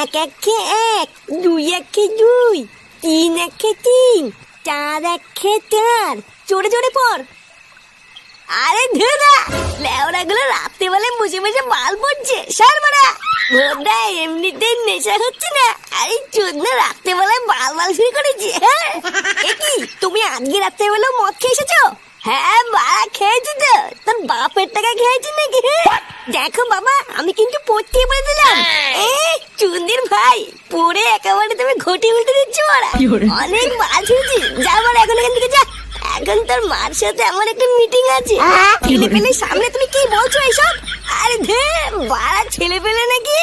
এক একে এক, দুই একে দুই, তিন একে তিন, চার একে চার। চড়ে চড়ে পর আরে ধুরা লেওড়া গুলো রাত্রে বেলা বসে মাল পড়ছে, সার মারা। ভোরটা এমনিতেই নেশা হচ্ছে না। আরে চোদনা রাত্রে বেলায় মাল মাল শুরু করেছে হ্যাঁ? কি তুমি আজকে রাত্রে বেলা মদ খেয়ে হ্যাঁ বাড়া খেয়েছি তো। তোর বাপের টাকা খেয়েছি নাকি? দেখো বাবা আমি কিন্তু পড়তে বলে দিলাম। চুন্দির ভাই পড়ে একেবারে তুমি ঘটি উল্টে দিচ্ছ মারা অনেক হয়েছি। যা মারা এখন এখান থেকে যা। এখন তোর মার সাথে আমার একটা মিটিং আছে। ছেলে পেলে সামনে তুমি কি বলছো এইসব আরে ধে বাড়া ছেলে পেলে নাকি?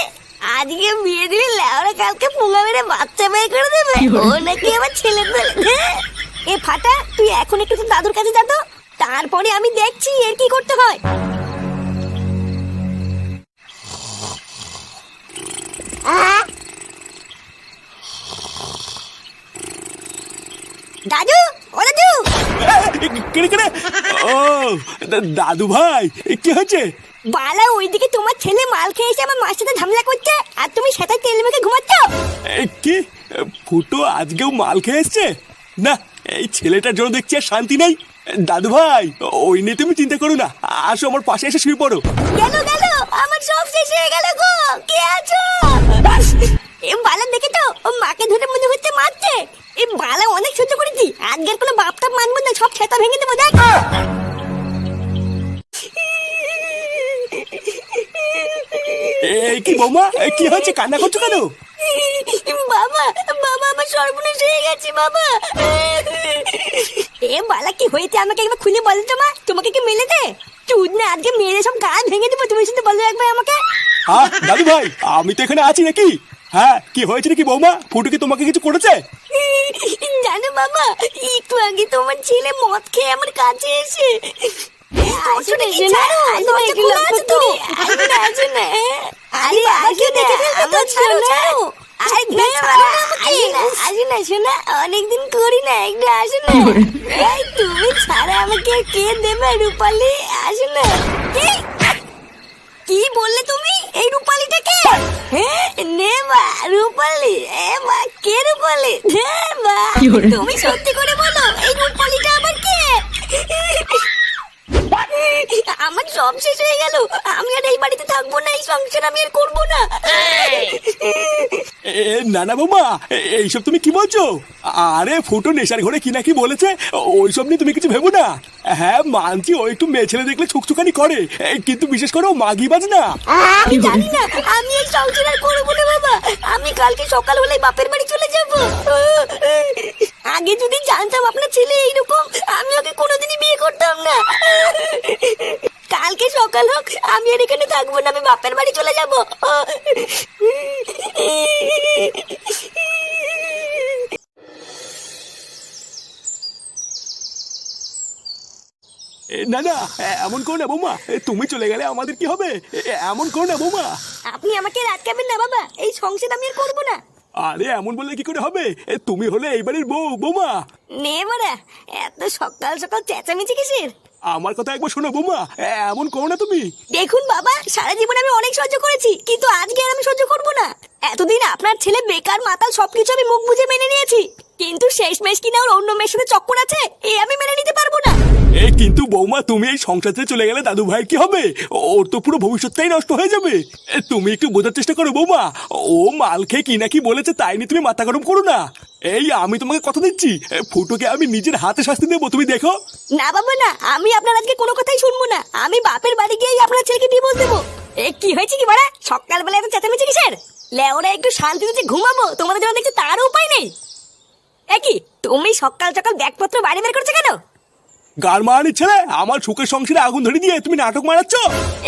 আজকে বিয়ে দিলে লেওরা কালকে পুঙ্গা মেরে বাচ্চা বের করে দেবে। ও নাকি আমার ছেলে পেলে এ ফাটা তুই এখন একটু তোর দাদুর কাছে যা তো। তারপরে আমি দেখছি এর কি করতে হয়। দাদু ও দাদু! কেড়ে কেড়ে ও দাদু ভাই কি হচ্ছে বালা ওইদিকে তোমার ছেলে মাল খেয়ে এসে আমার মার সাথে ঝামেলা করছে আর তুমি সেটা তেল মেখে ঘুমাচ্ছ? কি? ফুটো আজকেও মাল খেয়ে এসছে? না, এই ছেলেটার জন্য দেখছি আর শান্তি নেই। দাদু ভাই, ওই নিয়ে তুমি চিন্তা করো না। আসো, আমার পাশে এসে শুয়ে পড়ো। গেল গেল আমার সব শেষ হয়ে গেল গো। কে আছো? এ বালা দেখে তো ও মাকে ধরে মনে হচ্ছে মারছে। এ বালা অনেক সহ্য করেছি। আজকের কোনো বাপ টাপ মানবো না, সব খেতা ভেঙে দেবো, দেখ। বৌমা কি হচ্ছে কান্না করছ কেন? বাবা বাবা আমার সর্বনাশ হয়ে গেছে বাবা। এ বালা কি হয়েছে? আমাকে একবার খুলে বলো তো মা। তোমাকে কি মেলেছে চুদ না আজকে মেরে সব গান ভেঙে দেবো। তুমি শুধু বলো একবার আমাকে। হ্যাঁ দাদু ভাই আমি তো এখানে আছি নাকি? হ্যাঁ কি হয়েছে নাকি বৌমা? ফুটো কি তোমাকে কিছু করেছে? জানো বাবা একটু আগে তোমার ছেলে মদ খেয়ে আমার কাছে এসে আসলে না দরজা খোলা আছে তো আসলে না আরে আগে দেখে। ফেলবে তো ছাড়ো ছাড়ো। আরে আসে না আসে না শোনা অনেকদিন করি না একটু আসে না। এই তুমি ছাড়া আমাকে কে দেবে রূপালি? আসে কি? বললে তুমি? এই রূপালিটাকে? হ্যাঁ নে মা রূপালি। এ মা কে রূপালি? নে মা তুমি সত্যি করে বলো এই রূপালিটা আবার কে? আমার সব শেষ হয়ে গেল। আমি আর এই বাড়িতে থাকব না এই সংসার আমি আর করব না। এ না না বৌমা এইসব তুমি কি বলছো? আরে ফুটো নেশার ঘরে কি না কি বলেছে ওইসব নিয়ে তুমি কিছু ভেবো না। হ্যাঁ মানছি ও একটু মেয়ে ছেলে দেখলে ছুকছুকানি করে কিন্তু বিশেষ করে ও মাগি বাজ না আমি জানি না আমি এই সংসার আর করব না বাবা। আমি কালকে সকাল হলে বাপের বাড়ি চলে যাব। আগে যদি জানতাম আপনার ছেলে এইরকম আমি ওকে কোনোদিনই বিয়ে করতাম না কালকে সকাল হোক আমি আর এখানে থাকব না? আমি বাপের বাড়ি চলে যাব। না না এমন করো না বৌমা। তুমি চলে গেলে আমাদের কি হবে? এমন করো না বৌমা। আপনি আমাকে রাতকাবেন না বাবা। এই সংসার আমি আর করব না। আরে এমন বললে কি করে হবে? এ, তুমি হলে এই বাড়ির বউ বৌমা। নে বাড়া। এত সকাল সকাল চেঁচামেচি কিসের? আমার কথা একবার শোনো বোমা এমন করো না তুমি। দেখুন বাবা, সারা জীবন আমি অনেক সহ্য করেছি, কিন্তু আজকে আর আমি সহ্য করব না। এতদিন আপনার ছেলে, বেকার, মাতাল সবকিছু আমি মুখ বুঝে মেনে নিয়েছি, কিন্তু শেষ মেশ কিনা ওর অন্য মেয়ের চক্কর আছে এই আমি মেনে কিন্তু বৌমা, তুমি এই সংসার চলে গেলে দাদু ভাই কি হবে? ওর তো পুরো ভবিষ্যৎটাই নষ্ট হয়ে যাবে। তুমি একটু বোঝার চেষ্টা করো বৌমা। ও মাল খেয়ে কি না কি বলেছে তাই নিয়ে তুমি মাথা গরম করো না। এই, আমি তোমাকে কথা দিচ্ছি। ফুটোকে আমি নিজের হাতে শাস্তি দেবো, তুমি দেখো। না বাবা, না, আমি আপনার আজকে কোনো কথাই শুনব না। আমি বাপের বাড়ি গিয়েই আপনার ছেলেকে ডিভোর্স দেবো। এ, কি হয়েছে কি বাড়া? সকালবেলা এত চেঁচামেচি কিসের? লেওরা একটু শান্তিতে যে ঘুমাবো, তোমাদের জন্য দেখছি তারও উপায় নেই। এ কি, তুমি সকাল সকাল ব্যাগপত্র বাড়ি বের করছ কেন? গার মারানি ছেলে আমার সুখের সংসারে আগুন ধরে দিয়ে তুমি নাটক মারাচ্ছ?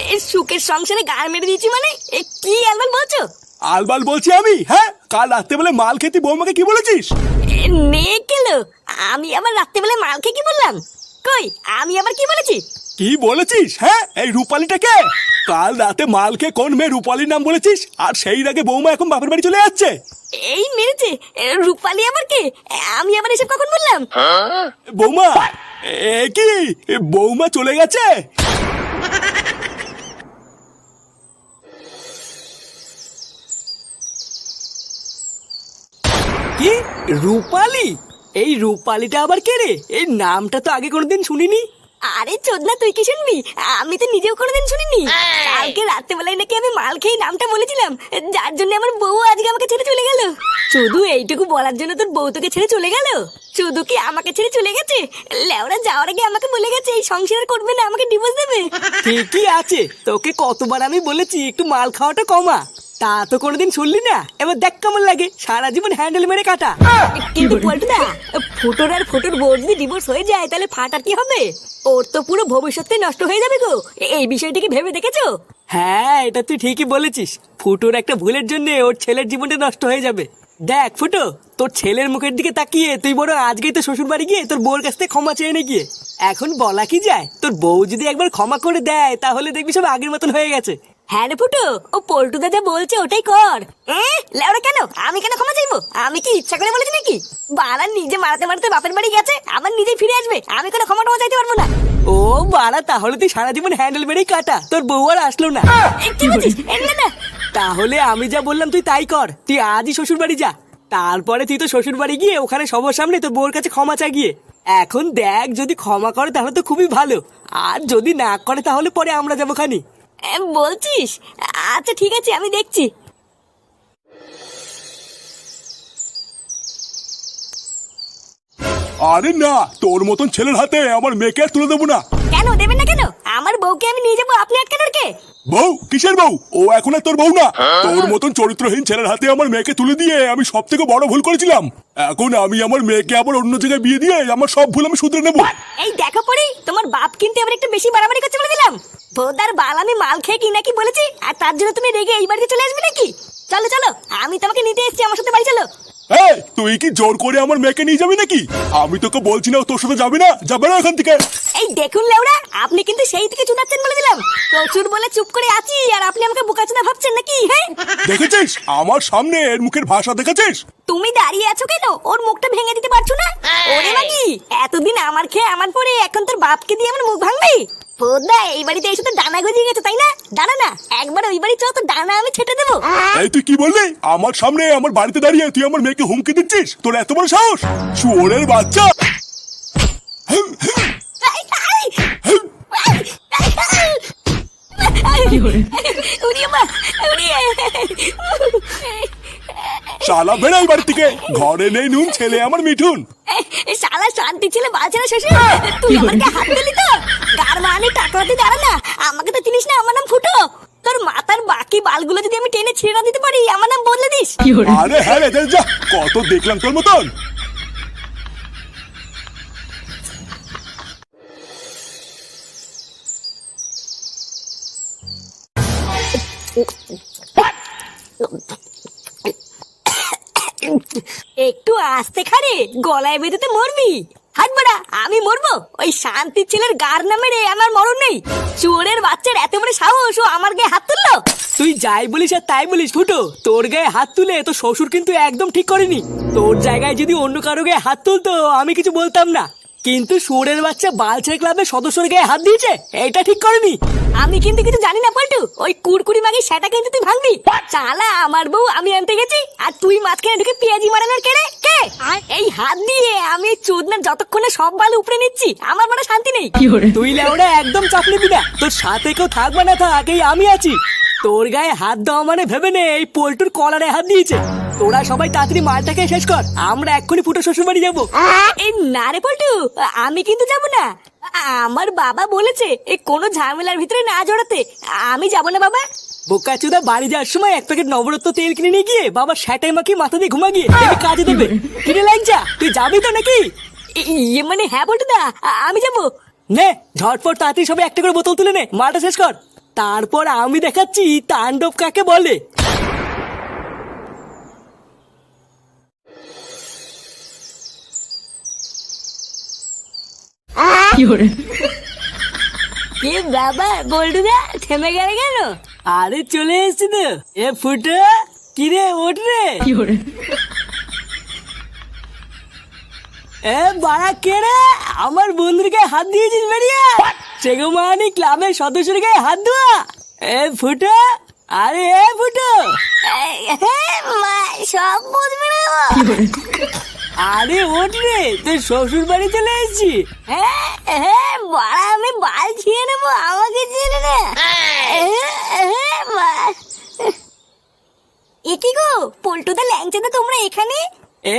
এ সুখের সংসারে গার মেরে দিয়েছি মানে? এ কি আলবাল বলছো? আলবাল বলছি আমি হ্যাঁ? কাল রাত্রে বেলা মাল খেতে বৌমাকে কি বলেছিস? এ, নে কেলো আমি আবার রাত্রেবেলায় মাল খেয়ে কি বললাম? কই আমি আবার কি বলেছি? কি বলেছিস হ্যাঁ? এই রূপালিটাকে? কাল রাতে মালকে কোন মেয়ে রূপালির নাম বলেছিস? আর সেই রাগে বৌমা এখন বাপের বাড়ি চলে যাচ্ছে? এই মেরেছে রূপালি আবার কে? আমি আবার এসব কখন বললাম? বৌমা এ কি? বৌমা চলে গেছে? কি? রূপালি? এই রূপালিটা আবার কে রে? এই নামটা তো আগে কোনোদিন শুনিনি। আরে চোদনা তুই কি শুনবি? আমি তো নিজেও কোনোদিন শুনিনি। কালকে রাত্রেবেলায় নাকি আমি মাল খেয়ে নামটা বলেছিলাম। যার জন্য আমার বউ আজকে আমাকে ছেড়ে চলে গেল। শুধু এইটুকু বলার জন্য তোর বউ তোকে ছেড়ে চলে গেল? শুধু কি আমাকে ছেড়ে চলে গেছে? লেওরা যাওয়ার আগে আমাকে বলে গেছে এই সংসার করবে না আমাকে ডিভোর্স দেবে। ঠিকই আছে। তোকে কতবার আমি বলেছি একটু মাল খাওয়াটা কমা। তা তো কোনোদিন শুনলি না? এবার দেখ কেমন লাগে। সারা জীবন হ্যান্ডেল মেরে কাটা। কিন্তু পল্টুদা ফুটোর আর ফুটোর বউ যদি ডিভোর্স হয়ে যায় তাহলে ফাটার কি হবে? ওর তো পুরো ভবিষ্যৎটাই নষ্ট হয়ে যাবে গো। এই ভেবে দেখেছ? হ্যাঁ এটা তুই ঠিকই বলেছিস। ফুটোর একটা ভুলের জন্য ওর ছেলের জীবনটা নষ্ট হয়ে যাবে। দেখ ফুটো তোর ছেলের মুখের দিকে তাকিয়ে তুই বড় আজকেই তো শ্বশুর বাড়ি গিয়ে তোর বউর কাছ থেকে ক্ষমা চেয়ে নে গিয়ে। এখন বলা কি যায় তোর বউ যদি একবার ক্ষমা করে দেয় তাহলে দেখবি সব আগের মতন হয়ে গেছে। হ্যাঁ রে ফুটো ও পল্টুদা যা বলছে ওটাই কর। লেওরা কেন? আমি কেন ক্ষমা চাইব? আমি কি ইচ্ছা করে বলেছি নাকি? বাড়া নিজে মারাতে মারাতে বাপের বাড়ি গেছে আবার নিজেই ফিরে আসবে। আমি কোনো ক্ষমা টমা চাইতে পারব না। ও বাড়া তাহলে তুই সারা জীবন হ্যান্ডেল মেরেই কাটা। তোর বউ আর আসলো না। এ, কি বলছিস? না তাহলে আমি যা বললাম তুই তাই কর। তুই আজই শ্বশুর বাড়ি যা। তারপরে তুই তো শ্বশুর বাড়ি গিয়ে ওখানে সবার সামনে তোর বউর কাছে ক্ষমা চা গিয়ে এখন দেখ যদি ক্ষমা করে তাহলে তো খুবই ভালো। আর যদি না করে তাহলে পরে আমরা যাব খানি। বলছিস? আচ্ছা ঠিক আছে আমি দেখছি। আরে না তোর মতন ছেলের হাতে আমার মেয়েকে আর তুলে দেবো না। কেন দেবেন কেন আমার বউকে আমি নিয়ে যাব আপনি আটকানোর কে? বউ কিসের বউ? ও এখন আর তোর বউ না। তোর মতন চরিত্রহীন ছেলের হাতে আমার মেয়েকে তুলে দিয়ে আমি সব থেকে বড় ভুল করেছিলাম। এখন আমি আমার মেয়েকে আবার অন্য জায়গায় বিয়ে দিয়ে আমার সব ভুল আমি শুধরে নেব। এই দেখো পড়ি তোমার বাপ কিন্তু এবার একটু বেশি বাড়াবাড়ি করছে বলে দিলাম। ভোদার বাল আমি মাল খেয়ে কি নাকি বলেছি? আর তার জন্য তুমি রেগে এই বাড়িতে চলে আসবে নাকি? চলো চলো আমি তোমাকে নিতে এসেছি আমার সাথে বাড়ি চলো। এই তুই কি জোর করে আমার মেয়েকে নিয়ে যাবি নাকি? আমি তোকে বলছি না ও তোর সাথে যাবে না যাবে না এখান থেকে। এই দেখুন লেওড়া আপনি কিন্তু সেই থেকে চুদাচ্ছেন বলে দিলাম। প্রচুর বলে চুপ করে আছি আর আপনি আমাকে বোকাচোদা ভাবছেন নাকি হ্যাঁ? দেখেছিস? আমার সামনে এর মুখের ভাষা দেখেছিস? তুমি দাঁড়িয়ে আছো কেন? ওর মুখটা ভেঙে দিতে পারছ না? ওরে বাকি এতদিন আমার খেয়ে আমার পরে এখন তোর বাপকে দিয়ে আমার মুখ ভাঙবি? বোধা এই বাড়িতে এসে তো ডানা গজিয়ে গেছে তাই না? দাঁড়া না একবার ওই বাড়ি চল তো ডানা আমি ছেটে দেবো। এই তুই কি বললি? আমার সামনে আমার বাড়িতে দাঁড়িয়ে তুই আমার মেয়েকে হুমকি দিচ্ছিস? তোর এত বড় সাহস? শুয়োরের বাচ্চা! এই, এই, এই, এই, উড়িয়ে মা, উড়িয়ে। শালা বেড়াই বাড়ি থেকে। ঘরে নেই নুন ছেলে আমার মিঠুন। শালা শান্তি ছিল বাঁচে না শ্বশুর তুই আমাকে হাত দিলি? মানে দাঁড়া না আমাকে তো চিনিস না আমার নাম ফুটো। তোর মাথার বাকি বালগুলো যদি আমি টেনে ছিঁড়ে দিতে পারি আমার নাম বদলে দিস। আরে হ্যাঁ রে যা কত দেখলাম তোর মতন। একটু আস্তে খারে গলায় বেঁধে তো মরবি। হাট বড়া, আমি মরবো? ওই শান্তির ছেলের গার নামে রে, আমার মরণ নেই। চোরের বাচ্চার এত বড় সাহস, ও আমার গায়ে হাত তুললো? তুই যাই বলিস আর তাই বলিস, ফুটো। তোর গায়ে হাত তুলে তো শ্বশুর কিন্তু একদম ঠিক করেনি। তোর জায়গায় যদি অন্য কারও গায়ে হাত তুলতো, আমি কিছু বলতাম না। কিন্তু সুরের বাচ্চা বালছের ক্লাবের সদস্যর গায়ে হাত দিয়েছে এটা ঠিক করেনি। আমি কিন্তু কিছু জানি না পল্টু। ওই কুড়কুড়ি মাগি সেটা কিন্তু তুই ভাঙবি। চালা আমার বউ আমি আনতে গেছি আর তুই মাঝখানে ঢুকে পেঁয়াজি মারানোর কেড়ে? কে? এই হাত দিয়ে আমি এই চোদনার যতক্ষণে সব বাল উপরে নিচ্ছি আমার মনে শান্তি নেই। তুই লেওড়া একদম চাপ নিবি না তোর সাথে কেউ থাকবে না থাক এই আমি আছি। তোর গায়ে হাত দেওয়া মানে ভেবে নে এই পোল্টুর কলারে হাত দিয়েছে। তোরা সবাই তাড়াতাড়ি মালটাকে শেষ কর। আমরা এক্ষুনি ফুটো শ্বশুর বাড়ি যাব। এই না রে পল্টু আমি কিন্তু যাব না। আমার বাবা বলেছে এই কোনো ঝামেলার ভিতরে না জড়াতে। আমি যাব না বাবা। বোকা চুদা বাড়ি যাওয়ার সময় এক প্যাকেট নবরত্ন তেল কিনে নিয়ে গিয়ে বাবা স্যাটাই মাখি মাথা দিয়ে ঘুমা গিয়ে কাজে দেবে। কিনে লাগজা তুই যাবি তো নাকি? ইয়ে মানে হ্যাঁ পল্টু দা আমি যাব। নে ঝটপট তাড়াতাড়ি সবাই একটা করে বোতল তুলে নে মালটা শেষ কর। তারপর আমি দেখাচ্ছি তাণ্ডব কাকে বলে। কি ব্যাপার বল্টুদা থেমে গেলে কেন? আরে চলে এসছি তো। এ ফুটো কিরে ওঠ রে। এ বাড়া কে রে? আমার বন্ধুর গায়ে হাত দিয়েছিস বেরিয়ে সেগো মানি ক্লাবের সদস্যের গায়ে হাত দেওয়া এ ফুটো আরে এ ফুটো। সব বুঝবে না। আরে ওঠ রে তোর শ্বশুর বাড়ি চলে এসেছি। হ্যাঁ হ্যাঁ বাড়া আমি বাল ছিঁড়ে নেব আমাকে ছেড়ে না। হ্যাঁ, কি গো পল্টুদা ল্যাংচাদা তোমরা এখানে?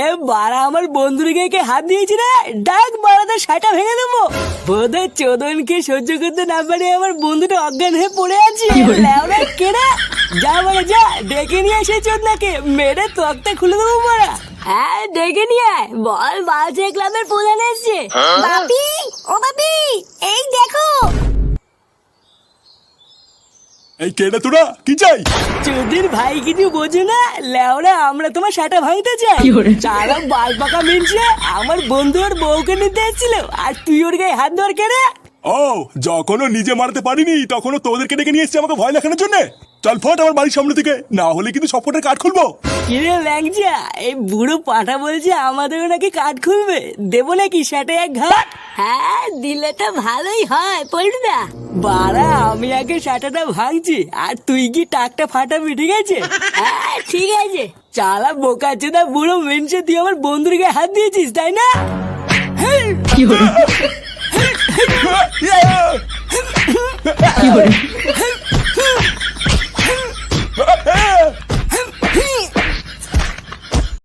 এ বাড়া আমার বন্ধুর গায়ে কে হাত দিয়েছি রে? ডাক বাড়াতে সাটা ভেঙে দেবো। বোধহয় চোদনকে সহ্য করতে না পারে আমার বন্ধুটা অজ্ঞান হয়ে পড়ে আছে। লেওরা কেড়ে যা বাড়া যা ডেকে নিয়ে এসে চোদনাকে মেরে তক্তা খুলে দেবো বাড়া। হ্যাঁ ডেকে নিয়ে আয়। বল বালছে ক্লাবের প্রধান এসছে। বাপি ও বাপি এই দেখো। এই কেডা তোরা? কি চাই? চোদের ভাই কিছু বোঝে না? লেওরা আমরা তোমার সাটা ভাঙতে চাই। চারা বাল পাকা মিলছে আমার বন্ধু ওর বউকে নিতে এসেছিল। আর তুই ওর গায়ে হাত ধর কেড়ে ও যখনও নিজে মারতে পারিনি তখনও তোদেরকে ডেকে নিয়ে এসছি আমাকে ভয় দেখানোর জন্য। চল ফট আমার বাড়ির সামনে থেকে। না হলে কিন্তু সবকটার কাঠ খুলবো। কিরে ল্যাংজা এই বুড়ো পাঠা বলছে আমাদেরও নাকি কাঠ খুলবে। দেবো নাকি সেটা এক ঘাট হ্যাঁ দিলে তো ভালোই হয় পল্টুদা বাড়া আমি আগে সাটাটা ভাঙছি আর তুই কি টাকটা ফাটাবি ঠিক আছে? হ্যাঁ ঠিক আছে। চালা বোকা চেদা বুড়ো মেনছে তুই আমার বন্ধুর গায়ে হাত দিয়েছিস তাই না? কি Hey!